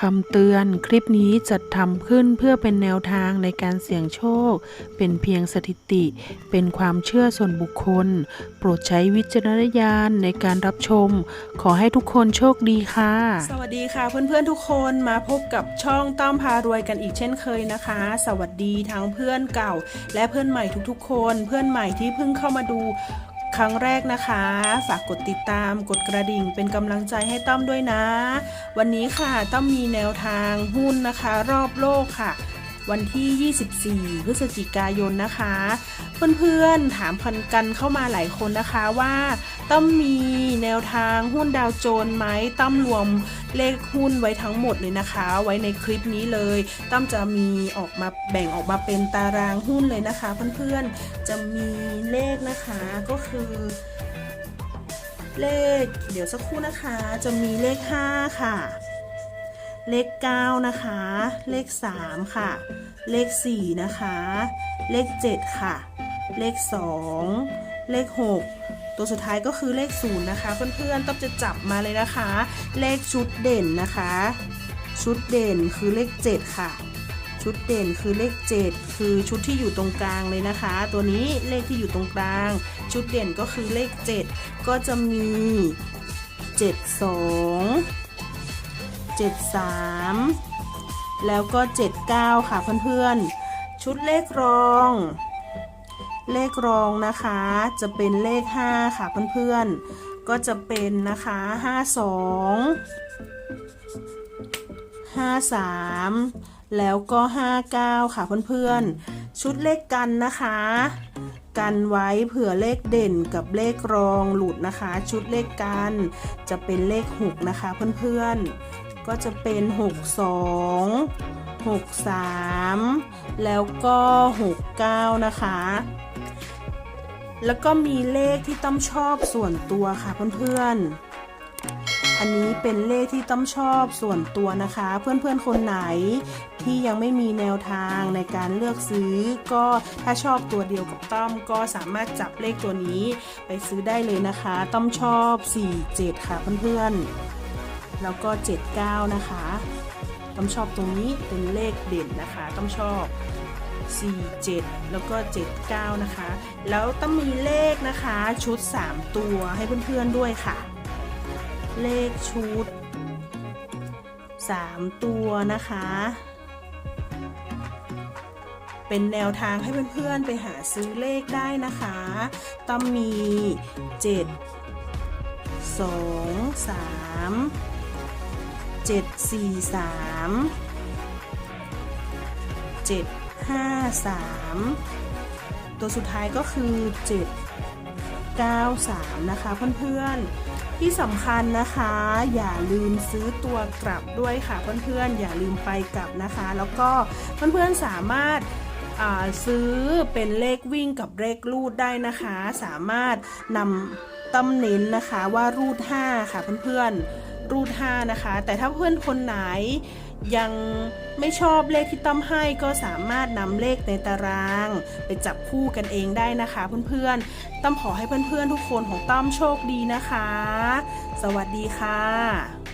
คำเตือนคลิปนี้จัดทำขึ้นเพื่อเป็นแนวทางในการเสี่ยงโชค เป็นเพียงสถิติ เป็นความเชื่อส่วนบุคคล โปรดใช้วิจารณญาณในการรับชม ขอให้ทุกคนโชคดีค่ะ สวัสดีค่ะเพื่อนๆทุกคนมาพบกับช่องต้อมพารวยกันอีกเช่นเคยนะคะ สวัสดีทั้งเพื่อนเก่า และเพื่อนใหม่ทุกๆ คน เพื่อนใหม่ที่เพิ่งเข้ามาดู ครั้งแรกนะคะ ฝากกดติดตามกดกระดิ่งเป็นกำลังใจให้ต้อมด้วยนะ วันนี้ค่ะต้อมมีแนวทางหุ้นนะคะ รอบโลกค่ะ วันที่ 24 พฤศจิกายนนะคะ เพื่อนๆถามพันกันเข้ามาหลายคนนะคะว่าต้อมมีแนวทางหุ้นดาวโจนไหมต้อมรวมเลขหุ้นไว้ทั้งหมดเลยนะคะ ไว้ในคลิปนี้เลยต้อมจะมีออกมาแบ่งออกมาเป็นตารางหุ้นเลยนะคะ เพื่อนๆจะมีเลขนะคะก็คือเลข เดี๋ยวสักครู่นะคะ จะมีเลข 5 ค่ะ เลข 9 นะคะ เลข 3 ค่ะ เลข 4 นะคะ เลข 7 ค่ะ เลข 2 เลข 6 ตัวสุดท้ายก็คือเลข 0 นะคะ เพื่อนๆต้องจะจับมาเลยนะคะ เลขชุดเด่นนะคะ ชุดเด่นคือเลข 7 ค่ะ ชุดเด่นคือเลข 7 คือชุดที่อยู่ตรงกลางเลยนะคะ ตัวนี้เลขที่อยู่ตรงกลาง ชุดเด่นก็คือเลข 7 ก็จะมี 72 73 แล้วก็ 79 ค่ะเพื่อนๆ ชุดเลขรอง เลขรองนะคะ จะเป็นเลข 5 ค่ะเพื่อนๆ ก็จะเป็นนะคะ 52 53 แล้วก็ 59 ค่ะเพื่อนๆ ชุดเลขกันนะคะ กันไว้เผื่อเลขเด่นกับเลขรองหลุดนะคะ ชุดเลขกันจะเป็นเลข 6 นะคะเพื่อนๆ ก็จะเป็น 62 63 แล้วก็ 69 นะคะ แล้วก็มีเลขที่ต้อมชอบส่วนตัวค่ะเพื่อนๆ อันนี้เป็นเลขที่ต้อมชอบส่วนตัวนะคะ เพื่อนๆคนไหน ที่ยังไม่มีแนวทางในการเลือกซื้อ ก็ถ้าชอบตัวเดียวกับต้อมก็สามารถจับเลขตัวนี้ไปซื้อได้เลยนะคะ ต้อมชอบ 47 ค่ะเพื่อนๆ แล้วก็ 79 นะคะ ต้อมชอบตรงนี้เป็นเลขเด่นนะคะ ต้อมชอบ47 แล้วก็ 79 นะคะ แล้วต้องมีเลขนะคะชุด 3 ตัวให้เพื่อนๆด้วยค่ะ เลขชุด 3 ตัวนะคะ เป็นแนวทางให้เพื่อนๆไปหาซื้อเลขได้นะคะ ต้องมี 7 2 3 7 4 3 7 5 3 ตัวสุดท้ายก็คือ 7 9 3 นะคะเพื่อนๆ ที่สำคัญนะคะ อย่าลืมซื้อตัวกลับด้วยค่ะเพื่อนๆ อย่าลืมไปกลับนะคะ แล้วก็เพื่อนๆสามารถ ซื้อเป็นเลขวิ่งกับเลขรูดได้นะคะ สามารถนำตำเน้นนะคะว่ารูด 5 ค่ะเพื่อนๆรูด 5 นะคะ แต่ถ้าเพื่อนคนไหนยังไม่ชอบเลขที่ต้อมให้ก็สามารถนำเลขในตาราง ไปจับคู่กันเองได้นะคะเพื่อนๆต้อมขอให้เพื่อนๆทุกคนของต้อมโชคดีนะคะ สวัสดีค่ะ